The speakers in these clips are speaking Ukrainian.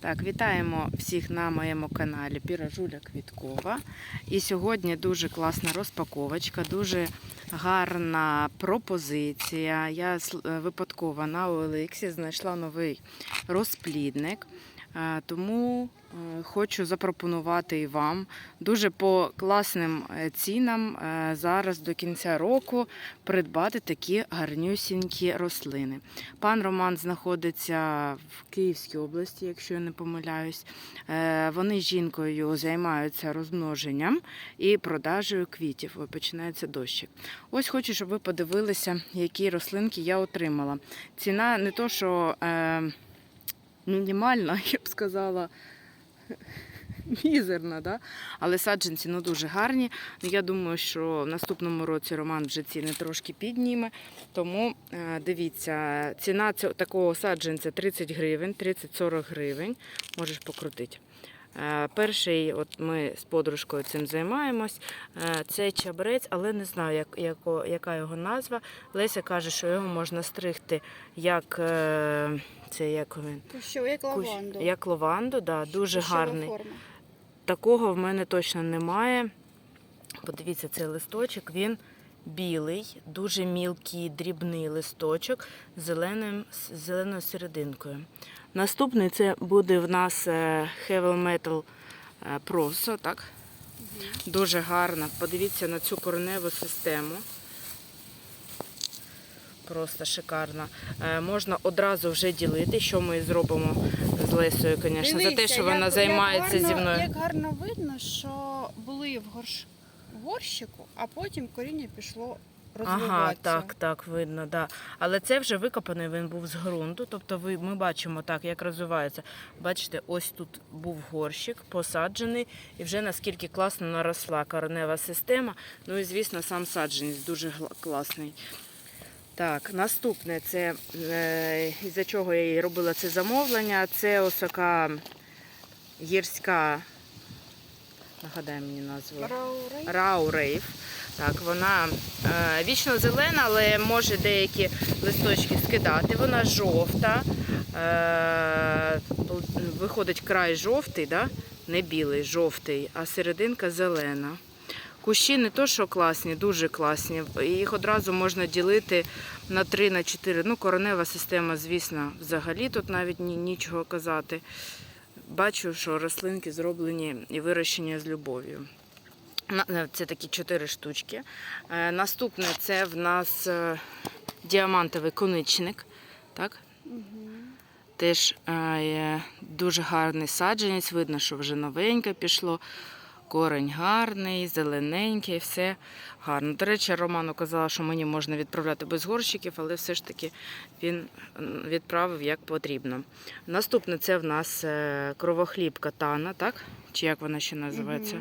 Так, вітаємо всіх на моєму каналі Піражуля Квіткова. І сьогодні дуже класна розпаковочка, дуже гарна пропозиція. Я е, випадково на OLX знайшла новий розплідник. Е, Тому е, хочу запропонувати і вам дуже по класним е, цінам зараз до кінця року придбати такі гарнюсінькі рослини. Пан Роман знаходиться в Київській області, якщо я не помиляюсь. Вони з жінкою займаються розмноженням і продажею квітів. Починається дощик. Ось хочу, щоб ви подивилися, які рослинки я отримала. Ціна не то, що мінімальна, я б сказала. Мізерна, да? але саджанці ну, дуже гарні. Я думаю, що в наступному році Роман вже ціни трошки підніме. Тому е, дивіться, ціна цього, такого саджанця 30 гривень, 30-40 гривень. Можеш покрутити. Е, Перший, от ми з подружкою цим займаємось. Е, Це чабрець, але не знаю, як, яко, яка його назва. Леся каже, що його можна стригти як е, це як він. Кущово, як Кущ- лаванду. Як лаванду, да, дуже Кущова гарний. форма. Такого в мене точно немає. Подивіться, цей листочок, він білий, дуже мілкий, дрібний листочок з зеленим, з зеленою серединкою. Наступний це буде в нас е, Heavy Metal е, Proso, так? Дуже гарно. Подивіться на цю кореневу систему. Просто шикарно. Е, Можна одразу вже ділити, що ми зробимо з Лесою, звісно, за те, що вона займається зі мною. Як гарно видно, що були в горш... горщику, а потім коріння пішло розвиватися. Ага, так, так, видно, да. Але це вже викопаний, він був з ґрунту. Тобто ви, ми бачимо так, як розвивається. Бачите, ось тут був горщик, посаджений, і вже наскільки класно наросла коренева система. Ну і звісно, сам саджанець дуже класний. Так, наступне це е, із-за чого я робила це замовлення. Це осока гірська. Нагадай мені назву. Рау Рейв. Так, вона е, вічно зелена, але може деякі листочки скидати. Вона жовта. Е, виходить край жовтий, да? не білий, жовтий, а серединка зелена. Кущі не то, що класні, дуже класні. Їх одразу можна ділити на 3 на 4. Ну, коронева система, звісно, взагалі тут навіть нічого казати. Бачу, що рослинки зроблені і вирощені з любов'ю. Е, Це такі чотири штучки. Е, Наступне це в нас е, діамантовий коничник. Так? Теж е, дуже гарний саджанець. Видно, що вже новеньке пішло. Корень гарний, зелененький, все гарно. До речі, Роману казала, що мені можна відправляти без горщиків, але все ж таки він відправив як потрібно. Наступне це в нас е, кровохліб катана, так? Чи як вона ще називається?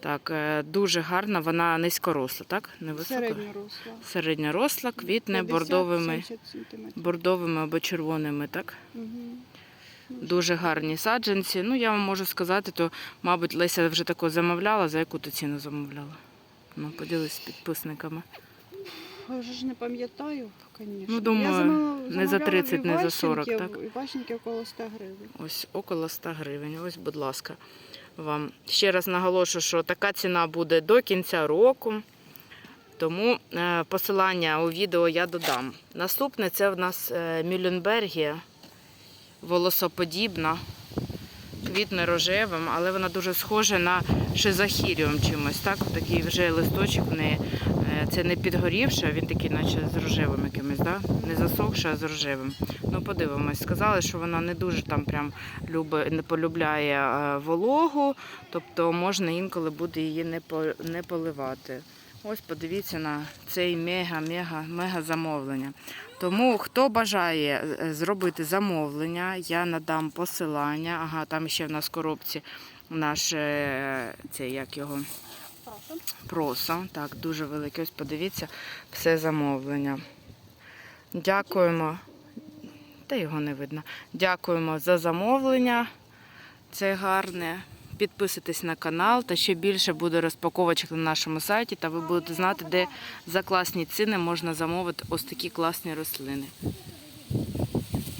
Так, е, дуже гарна, вона низькоросла, так? Невисока. Середньо росла. Середньоросла, квітне бордовими, бордовими або червоними, так? Угу. Дуже гарні саджанці. Ну, я вам можу сказати, то, мабуть, Леся вже тако замовляла, за яку ти ціну замовляла? Ну, поділись з підписниками. Вже ж не пам'ятаю, звісно. Ну, думаю, Я замов- не за 30, не за 40, так? Іващенків около 100 гривень. Ось около 100 гривень. Ось, будь ласка, вам. Ще раз наголошую, що така ціна буде до кінця року. Тому е, посилання у відео я додам. Наступне це в нас е, Мюлленбергія, волосоподібна, квітне рожевим, але вона дуже схожа на шизахіріум чимось. Так? Такий вже листочок в неї. Е, Це не підгорівший, а він такий, наче з рожевим якимось, да? не засохший, а з рожевим. Ну, подивимось. Сказали, що вона не дуже там прям люби, не полюбляє е, вологу, тобто можна інколи буде її не поливати. Ось подивіться на цей мега-мега-мега замовлення. Тому хто бажає е, зробити замовлення, я надам посилання. Ага, там ще в нас в коробці наш е, цей як його просо. Так, дуже велике. Ось подивіться, все замовлення. Дякуємо. Та його не видно. Дякуємо за замовлення. Це гарне. Підписуйтесь на канал, та ще більше буде розпаковочок на нашому сайті, та ви будете знати, де за класні ціни можна замовити ось такі класні рослини.